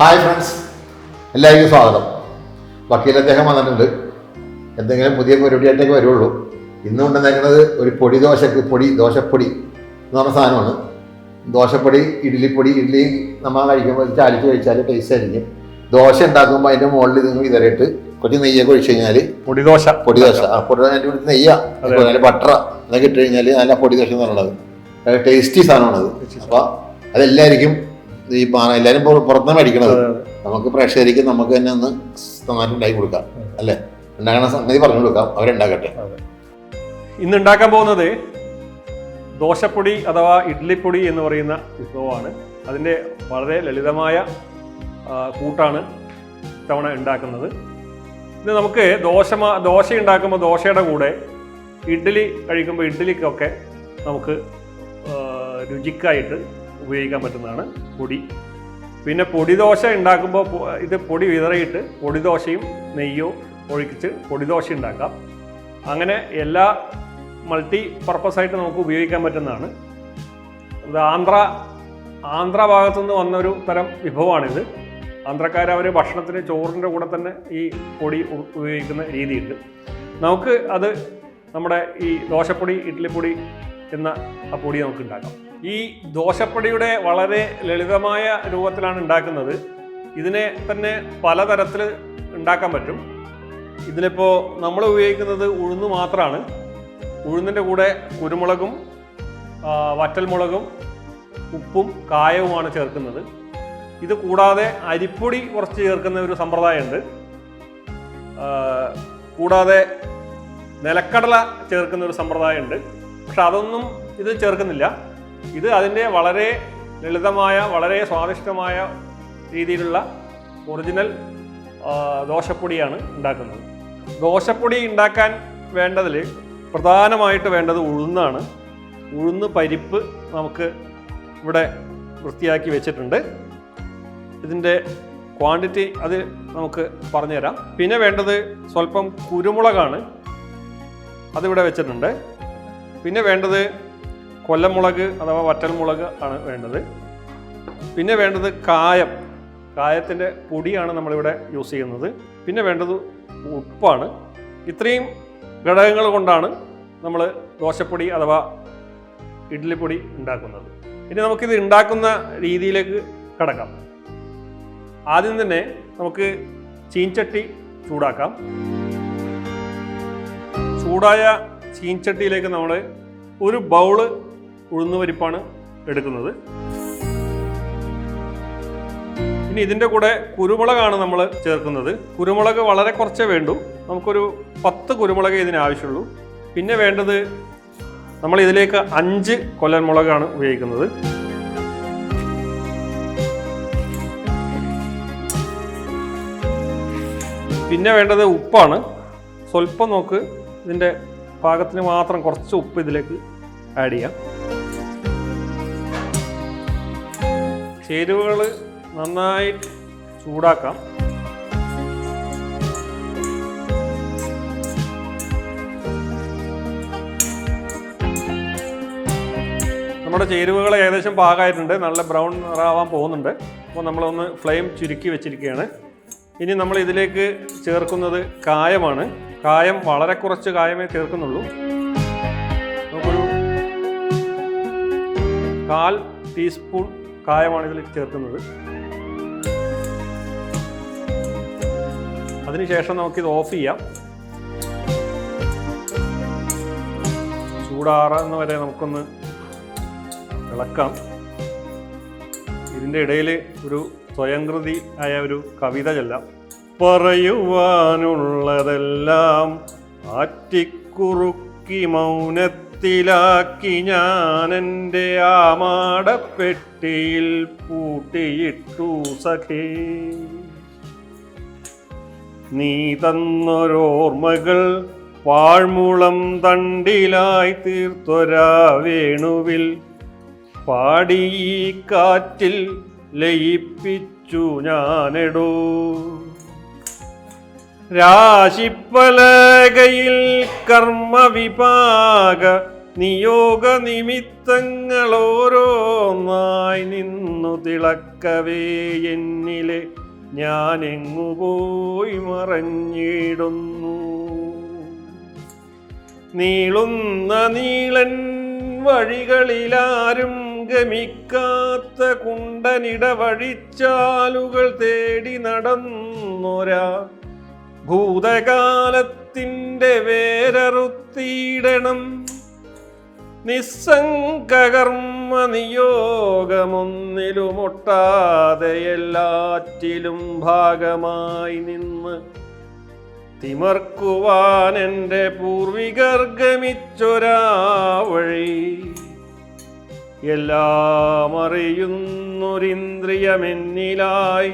Hi friends. എല്ലാവർക്കും സ്വാഗതം. വക്കീൽ അദ്ദേഹം വന്നിട്ടുണ്ട്. എന്തെങ്കിലും പുതിയ പരിപാടിയായിട്ടേക്ക് വരുള്ളൂ. ഇന്ന് കൊണ്ടുവന്നേക്കുന്നത് ഒരു പൊടി ദോശക്ക് പൊടി ദോശപ്പൊടി എന്ന് പറഞ്ഞ സാധനമാണ്. ദോശപ്പൊടി ഇഡ്ഡലിപ്പൊടി ഇഡ്ഡലി നമ്മൾ കഴിക്കുമ്പോൾ ചാലിച്ച് കഴിച്ചാൽ ടേസ്റ്റ് ആയിരിക്കും. ദോശ ഉണ്ടാക്കുമ്പോൾ അതിന്റെ മുകളിൽ നിങ്ങൾ വിതറിയിട്ട് കുറച്ച് നെയ്യൊക്കെ ഒഴിച്ച് കഴിഞ്ഞാൽ പൊടിദോശ പൊടി ദോശ. ആ പൊടി അതിന്റെ കൂടി നെയ്യ. നല്ല ബട്ടറ എന്നൊക്കെ ഇട്ട് കഴിഞ്ഞാൽ നല്ല പൊടി ദോശ എന്ന് പറയുന്നത് ടേസ്റ്റി സാധനമാണത്. അപ്പോൾ അതെല്ലാവർക്കും ഈ പാ- എല്ലാവരും പുറത്തുനിന്ന് മേടിക്കണത്. നമുക്ക് പ്രേക്ഷകർക്ക് നമുക്ക് തന്നെ ഒന്ന് നന്നായിട്ട് ഉണ്ടാക്കി കൊടുക്കാം അല്ലേ? ഉണ്ടാക്കണ സംഗതി പറഞ്ഞു കൊടുക്കാം അവരുണ്ടാക്കട്ടെ. ഇന്ന് ഉണ്ടാക്കാൻ പോകുന്നത് ദോശപ്പൊടി അഥവാ ഇഡ്ലിപ്പൊടി എന്ന് പറയുന്ന വിഭവമാണ്. അതിന്റെ വളരെ ലളിതമായ കൂട്ടാണ് ഇത്തവണ ഉണ്ടാക്കുന്നത്. ഇത് നമുക്ക് ദോശ ദോശ ഉണ്ടാക്കുമ്പോൾ ദോശയുടെ കൂടെ ഇഡ്ഡലി കഴിക്കുമ്പോൾ ഇഡ്ഡലിക്കൊക്കെ നമുക്ക് രുചിക്കായിട്ട് ഉപയോഗിക്കാൻ പറ്റുന്നതാണ് പൊടി. പിന്നെ പൊടിദോശ ഉണ്ടാക്കുമ്പോൾ ഇത് പൊടി വിതറിയിട്ട് പൊടിദോശയും നെയ്യോ ഒഴിച്ച് പൊടിദോശ ഉണ്ടാക്കാം. അങ്ങനെ എല്ലാ മൾട്ടി പർപ്പസായിട്ട് നമുക്ക് ഉപയോഗിക്കാൻ പറ്റുന്നതാണ്. ഇത് ആന്ധ്ര ആന്ധ്ര ഭാഗത്തു നിന്ന് വന്നൊരു തരം വിഭവമാണിത്. ആന്ധ്രക്കാർ അവർ ഭക്ഷണത്തിന് ചോറിന്റെ കൂടെ തന്നെ ഈ പൊടി ഉപയോഗിക്കുന്ന രീതിയുണ്ട്. നമുക്ക് അത് നമ്മുടെ ഈ ദോശപ്പൊടി ഇഡ്ഡലിപ്പൊടി എന്ന ആ പൊടി നമുക്ക് ഉണ്ടാക്കാം. ഈ ദോശപ്പടിയുടെ വളരെ ലളിതമായ രൂപത്തിലാണ് ഉണ്ടാക്കുന്നത്. ഇതിനെ തന്നെ പലതരത്തിൽ ഉണ്ടാക്കാൻ പറ്റും. ഇതിലിപ്പോൾ നമ്മൾ ഉപയോഗിക്കുന്നത് ഉഴുന്ന് മാത്രമാണ്. ഉഴുന്നിന്റെ കൂടെ കുരുമുളകും വറ്റൽമുളകും ഉപ്പും കായവുമാണ് ചേർക്കുന്നത്. ഇത് കൂടാതെ അരിപ്പൊടി കുറച്ച് ചേർക്കുന്ന ഒരു സമ്പ്രദായമുണ്ട്. കൂടാതെ നിലക്കടല ചേർക്കുന്ന ഒരു സമ്പ്രദായമുണ്ട്. പക്ഷെ അതൊന്നും ഇത് ചേർക്കുന്നില്ല. ഇത് അതിന്റെ വളരെ ലളിതമായ വളരെ സ്വാദിഷ്ടമായ രീതിയിലുള്ള ഒറിജിനൽ ദോശപ്പൊടിയാണ് ഉണ്ടാക്കുന്നത്. ദോശപ്പൊടി ഉണ്ടാക്കാൻ വേണ്ടതിൽ പ്രധാനമായിട്ട് വേണ്ടത് ഉഴുന്നാണ്. ഉഴുന്ന് പരിപ്പ് നമുക്ക് ഇവിടെ വൃത്തിയാക്കി വെച്ചിട്ടുണ്ട്. ഇതിന്റെ ക്വാണ്ടിറ്റി അത് നമുക്ക് പറഞ്ഞുതരാം. പിന്നെ വേണ്ടത് സ്വല്പം കുരുമുളകാണ്. അതിവിടെ വെച്ചിട്ടുണ്ട്. പിന്നെ വേണ്ടത് കൊല്ലമുളക് അഥവാ വറ്റൽമുളക് ആണ് വേണ്ടത്. പിന്നെ വേണ്ടത് കായം. കായത്തിന്റെ പൊടിയാണ് നമ്മളിവിടെ യൂസ് ചെയ്യുന്നത്. പിന്നെ വേണ്ടത് ഉപ്പാണ്. ഇത്രയും ഘടകങ്ങൾ കൊണ്ടാണ് നമ്മൾ ദോശപ്പൊടി അഥവാ ഇഡ്ഡലിപ്പൊടി ഉണ്ടാക്കുന്നത്. ഇനി നമുക്കിത് ഉണ്ടാക്കുന്ന രീതിയിലേക്ക് കടക്കാം. ആദ്യം തന്നെ നമുക്ക് ചീൻചട്ടി ചൂടാക്കാം. ചൂടായ ചീൻചട്ടിയിലേക്ക് നമ്മൾ ഒരു ബൗൾ ഉഴുന്നുപരിപ്പാണ് എടുക്കുന്നത്. ഇനി ഇതിന്റെ കൂടെ കുരുമുളകാണ് നമ്മൾ ചേർക്കുന്നത്. കുരുമുളക് വളരെ കുറച്ചേ വേണ്ടു. നമുക്കൊരു പത്ത് കുരുമുളക് ഇതിന് ആവശ്യമുള്ളൂ. പിന്നെ വേണ്ടത് നമ്മൾ ഇതിലേക്ക് അഞ്ച് കൊല്ലൻ മുളകാണ് ഉപയോഗിക്കുന്നത്. പിന്നെ വേണ്ടത് ഉപ്പാണ്. സ്വല്പം നോക്ക് ഇതിന്റെ പാകത്തിന് മാത്രം കുറച്ച് ഉപ്പ് ഇതിലേക്ക് ആഡ് ചെയ്യാം. ചേരുവകൾ നന്നായി ചൂടാക്കാം. നമ്മുടെ ചേരുവകൾ ഏകദേശം പാകമായിട്ടുണ്ട്. നല്ല ബ്രൗൺ നിറാവാൻ പോകുന്നുണ്ട്. അപ്പോൾ നമ്മളൊന്ന് ഫ്ലെയിം ചുരുക്കി വെച്ചിരിക്കുകയാണ്. ഇനി നമ്മൾ ഇതിലേക്ക് ചേർക്കുന്നത് കായമാണ്. കായം വളരെ കുറച്ച് കായമേ ചേർക്കുന്നുള്ളൂ. നമുക്കൊരു കാൽ ടീസ്പൂൺ കായമാണ് ഇതിൽ ചേർക്കുന്നത്. അതിനുശേഷം നമുക്കിത് ഓഫ് ചെയ്യാം. ചൂടാറുന്ന വരെ നമുക്കൊന്ന് ഇളക്കാം. ഇതിന്റെ ഇടയിൽ ഒരു സ്വയംകൃതി ആയ ഒരു കവിത ചെല്ലാം. പറയുവാനുള്ളതെല്ലാം ആറ്റിക്കുറുക്കി മൗനത്തിലാക്കി ഞാൻ എന്റെ ആമാടപ്പെട്ടിയിൽ പൂട്ടിയിട്ടു സഖേ. നീ തന്നൊരോർമ്മകൾ പാഴ്മുളം തണ്ടിലായി തീർത്തൊരാ വേണുവിൽ പാടി കാറ്റിൽ ലയിപ്പിച്ചു ഞാനെടോ. രാശിപ്പലകയിൽ കർമ്മവിപാക നിയോഗ നിമിത്തങ്ങൾ ഓരോന്നായി നിന്നു തിളക്കവേ എന്നിലെ ഞാൻ എങ്ങു പോയി മറഞ്ഞിടുന്നു. നീളുന്ന നീളൻ വഴികളിലാരും ഗമിക്കാത്ത കുണ്ടനിട വഴിച്ചാലുകൾ തേടി നടന്നൊരാ ഭൂതകാലത്തിന്റെ വേരറുത്തിയിടണം. നിസ്സംഗകർമ്മ നിയോഗമൊന്നിലുമൊട്ടാതെ എല്ലാറ്റിലും ഭാഗമായി നിന്ന് തിമർക്കുവാൻ എന്റെ പൂർവികർ ഗമിച്ചൊരാ വഴി എല്ലാം അറിയുന്നൊരിന്ദ്രിയമെന്നിലായി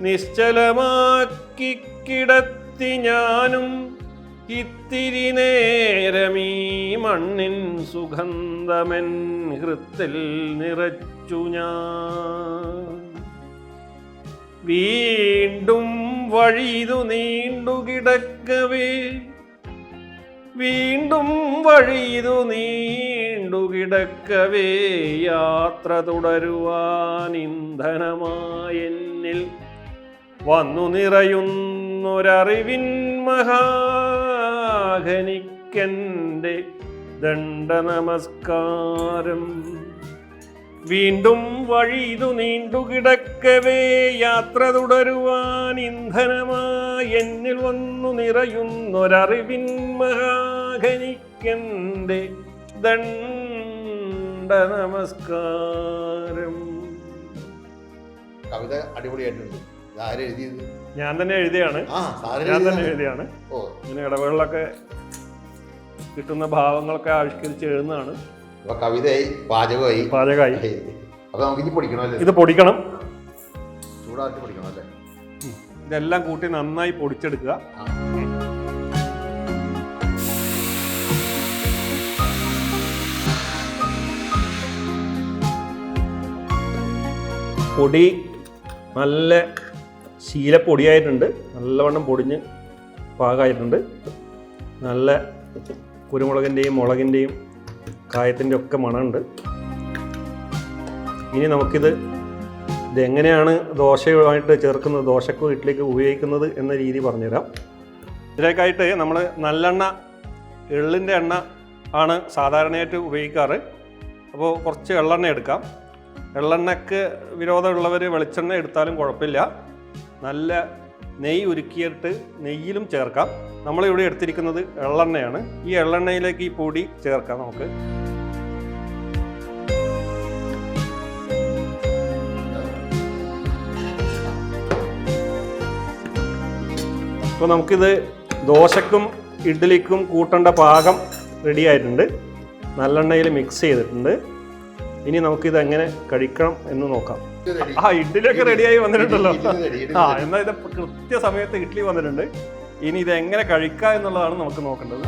നിശ്ചലമാക്കി കിടത്തി ഞാനും ഇത്തിരി നേരമീ മണ്ണിൻ സുഗന്ധമെൻ ഹൃത്തിൽ നിറച്ചു ഞാൻ. വീണ്ടും വഴിതു നീണ്ടു കിടക്കവേ വീണ്ടും വഴിതു നീണ്ടു കിടക്കവേ യാത്ര തുടരുവാൻ ഇന്ധനമായെന്നിൽ വന്നു നിറയുന്നൊരറിവിൻ ദണ്ഡ നമസ്കാരം വീണ്ടും വഴിതു നീണ്ടു കിടക്കവേ യാത്ര തുടരുവാൻ ഇന്ധനമായി എന്നിൽ വന്നു നിറയുന്നൊരറിവിൻ ദണ്ഡ നമസ്കാരം കവിത അടിപൊളിയായിട്ടുണ്ട്. ആരെഴുതിയത് ഞാൻ തന്നെ എഴുതിയാണ്. ഞാൻ തന്നെ. എഴുതിയാണ്. ഇങ്ങനെ ഇടവേളൊക്കെ കിട്ടുന്ന ഭാവങ്ങളൊക്കെ ആവിഷ്കരിച്ച് എഴുതുന്നതാണ്. കവിതയായി പാചകമായി. പാചകമായി. അപ്പൊ നമുക്ക് ഇനി പൊടിക്കണം ഇത് പൊടിക്കണം. ചൂടാക്കി പൊടിക്കണം അല്ലേ? ഇതെല്ലാം കൂട്ടി നന്നായി പൊടിച്ചെടുക്കുക. പൊടി നല്ല ശീലപ്പൊടിയായിട്ടുണ്ട്. നല്ലവണ്ണം പൊടിഞ്ഞ് പാകമായിട്ടുണ്ട് നല്ല കുരുമുളകിന്റെയും മുളകിന്റെയും കായത്തിന്റെ ഒക്കെ മണമുണ്ട്. ഇനി നമുക്കിത് ഇതെങ്ങനെയാണ് ദോശയുമായിട്ട് ചേർക്കുന്നത് ദോശക്കും ഇഡ്ഡലിക്ക് ഉപയോഗിക്കുന്നത് എന്ന രീതി പറഞ്ഞുതരാം. ഇതിലേക്കായിട്ട് നമ്മൾ നല്ലെണ്ണ എള്ളിന്റെ എണ്ണ ആണ് സാധാരണയായിട്ട് ഉപയോഗിക്കാറ്. അപ്പോൾ കുറച്ച് എള്ളെണ്ണ എടുക്കാം. എള്ളെണ്ണയ്ക്ക് വിരോധമുള്ളവർ വെളിച്ചെണ്ണ എടുത്താലും കുഴപ്പമില്ല. നല്ല നെയ്യ് ഉരുക്കിയിട്ട് നെയ്യിലും ചേർക്കാം. നമ്മളിവിടെ എടുത്തിരിക്കുന്നത് എള്ളെണ്ണയാണ്. ഈ എള്ളെണ്ണയിലേക്ക് ഈ പൊടി ചേർക്കാം നമുക്ക്. അപ്പോൾ നമുക്കിത് ദോശക്കും ഇഡ്ഡലിക്കും കൂട്ടേണ്ട പാകം റെഡി ആയിട്ടുണ്ട്. നല്ലെണ്ണയിൽ മിക്സ് ചെയ്തിട്ടുണ്ട്. ഇനി നമുക്കിത് എങ്ങനെ കഴിക്കണം എന്ന് നോക്കാം. ആ ഇഡ്ഡലിയൊക്കെ റെഡിയായി വന്നിട്ടുണ്ടല്ലോ. ആ എന്നാ എന്നാൽ ഇത് കൃത്യസമയത്ത് ഇഡ്ഡലി വന്നിട്ടുണ്ട്. ഇനി ഇത് എങ്ങനെ കഴിക്കുക എന്നുള്ളതാണ് നമുക്ക് നോക്കേണ്ടത്.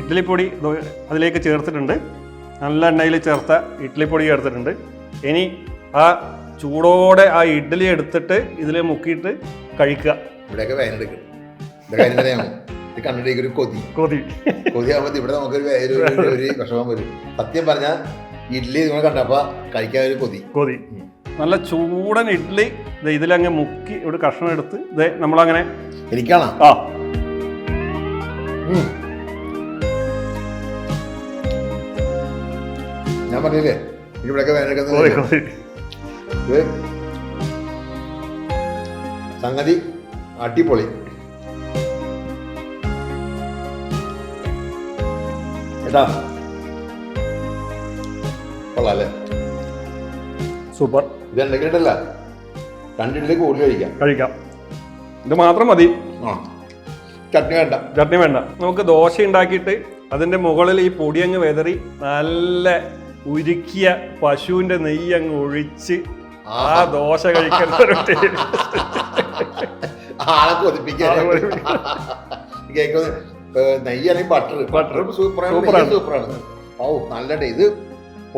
ഇഡ്ഡലിപ്പൊടി പൊടി അതിലേക്ക് ചേർത്തിട്ടുണ്ട്. നല്ല എണ്ണയിൽ ചേർത്ത ഇഡ്ഡലിപ്പൊടി ചേർത്തിട്ടുണ്ട്. ഇനി ആ ചൂടോടെ ആ ഇഡ്ഡലി എടുത്തിട്ട് ഇതിൽ മുക്കിയിട്ട് കഴിക്കുക. ഇവിടെയൊക്കെ ഇത് കണ്ടിട്ടേക്ക് ഒരു കൊതി. കൊതി. കൊതി ആകുമ്പോൾ ഇവിടെ നമുക്കൊരു ഒരു വിഷമം വരും. സത്യം പറഞ്ഞാൽ ഇഡ്ഡലി നിങ്ങൾ കണ്ടപ്പോ കഴിക്കാൻ ഒരു കൊതി. കൊതി. നല്ല ചൂടൻ ഇഡ്ഡലി ഇതിലങ്ങ് മുക്കി ഒരു കഷ്ണം എടുത്ത് ഇതേ നമ്മളങ്ങനെ എനിക്കാണോ? ആ. ഞാൻ പറഞ്ഞില്ലേ ഇവിടെയൊക്കെ ഇത് സംഗതി അടിപൊളി. ഏട്ടാ കൊള്ളാം സൂപ്പർ. ഇത് എന്തെങ്കിലുണ്ടല്ല രണ്ടിലേക്ക് കൂടുതൽ കഴിക്കാം. കഴിക്കാം. ഇത് മാത്രം മതി. ആ. ചട്നി വേണ്ട. ചട്നി വേണ്ട. നമുക്ക് ദോശ ഉണ്ടാക്കിയിട്ട് അതിന്റെ മുകളിൽ ഈ പൊടി അങ്ങ് വെതറി നല്ല ഉരുക്കിയ പശുവിന്റെ നെയ്യ് അങ്ങ് ഒഴിച്ച് ആ ദോശ കഴിക്കുന്ന ഒരു. ആളെ കൊതിപ്പിക്കാൻ. കേൾക്കുന്നത് നെയ്യ് ബട്ടർ ബട്ടർ സൂപ്പറാണ് സൂപ്പറാണ്. ഓ നല്ല ഇത്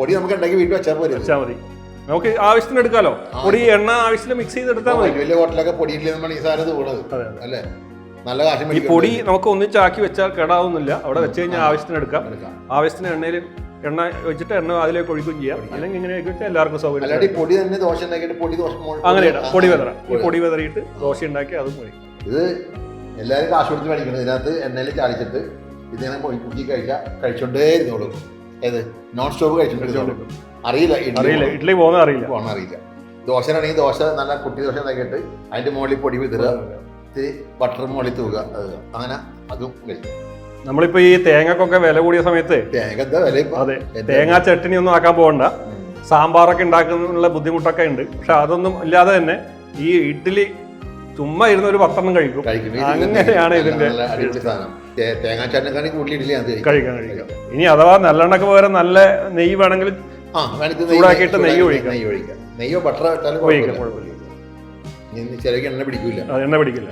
പൊടി നമുക്ക് ഉണ്ടാക്കി വീട്ടിൽ വെച്ചാൽ പോലെ വെച്ചാൽ മതി. നമുക്ക് ആവശ്യത്തിന് എടുക്കാലോ? പൊടി എണ്ണ ആവശ്യത്തിന് മിക്സ് ചെയ്ത് എടുത്താൽ മതി. വലിയ ഹോട്ടലൊക്കെ പൊടിയില്ലേ നമ്മൾ ഈ സാധനം അതെ അല്ലേ? നല്ല കാശ് ഈ പൊടി നമുക്ക് ഒന്നിച്ചാക്കി വെച്ചാൽ കേടാവുന്നില്ല. അവിടെ വെച്ച് കഴിഞ്ഞാൽ ആവശ്യത്തിന് എടുക്കാം. ആവശ്യത്തിന് എണ്ണയിൽ എണ്ണ വെച്ചിട്ട് എണ്ണ അതിലേക്ക് ഒഴിക്കുകയും ചെയ്യാം. അല്ലെങ്കിൽ ഇങ്ങനെ വെച്ചാൽ എല്ലാവർക്കും സൗകര്യം. പൊടി തന്നെ ദോശ ഉണ്ടാക്കിയിട്ട് പൊടി ദോശ അങ്ങനെ പൊടി- വെതറ. ഈ പൊടി വെതറിയിട്ട് ദോശ ഉണ്ടാക്കി അതും ഇത് എല്ലാവരും കാശ് കൊടുത്ത് മേടിക്കണം. ഇതിനകത്ത് എണ്ണയിൽ ചാലിച്ചിട്ട് ഇതിനെ കുക്കി കഴിക്കാം കഴിച്ചോണ്ടേ ഇരുന്നോളൂ ഏത്? നോൺ സ്റ്റോപ്പ് കഴിച്ചിട്ടുണ്ട് അറിയില്ല അറിയില്ല ഇഡ്ഡലി ആണെങ്കിൽ അറിയില്ല. പോകണം അറിയില്ല. ദോശ നല്ല കുട്ടി ദോശ ഉണ്ടാക്കിയിട്ട് അതിന്റെ മുകളിൽ പൊടി വിതറുക. ഇത്തിരി ബട്ടർ മുകളിൽ തൂക. അങ്ങനെ അതും കഴിക്കും. നമ്മളിപ്പോ ഈ തേങ്ങക്കൊക്കെ വില കൂടിയ സമയത്ത് തേങ്ങ വില അതെ തേങ്ങാ ചട്ടിനി ഒന്നും ആക്കാൻ പോകണ്ട. സാമ്പാറൊക്കെ ഉണ്ടാക്കുന്നതിനുള്ള ബുദ്ധിമുട്ടൊക്കെ ഉണ്ട്. പക്ഷെ അതൊന്നും ഇല്ലാതെ തന്നെ ഈ ഇഡ്ഡലി ചുമ്മാ ഇരുന്ന ഒരു പത്തെണ്ണം കഴിക്കും. അങ്ങനെയാണ് ഇതിന്റെ അടിപൊളി സാധനം. കൂടുതൽ ഇഡ്ഡലി അത് കഴിക്കും ഇനി അഥവാ നല്ലെണ്ണക്ക് പകരം നല്ല നെയ്യ് വേണമെങ്കിൽ ആ വേണമെങ്കിൽ ചൂടാക്കിയിട്ട് നെയ്യ് ഒഴിക്കാം. നെയ്യ് ഒഴിക്കാം. നെയ്യോ ബട്ടർ ഇട്ടാലും ഒഴിക്കാം, കുഴപ്പമില്ല. ചിലക്ക് എണ്ണ പിടിക്കില്ല എണ്ണ പിടിക്കില്ല.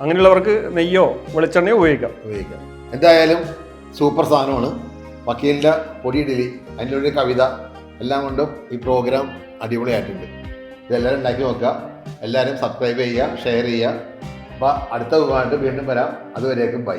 അങ്ങനെയുള്ളവർക്ക് നെയ്യോ വെളിച്ചെണ്ണയോ ഉപയോഗിക്കാം. ഉപയോഗിക്കാം. എന്തായാലും സൂപ്പർ സാധനമാണ്. വക്കീലിന്റെ ഇഡലി അതിന്റെ ഒരു കവിത എല്ലാം കൊണ്ടും ഈ പ്രോഗ്രാം അടിപൊളിയായിട്ടുണ്ട്. ഇതെല്ലാവരും ഉണ്ടാക്കി നോക്കുക. എല്ലാവരും സബ്സ്ക്രൈബ് ചെയ്യുക ഷെയർ ചെയ്യുക. അപ്പോൾ അടുത്ത വീണ്ടും വരാം. അതുവരേക്കും ബൈ.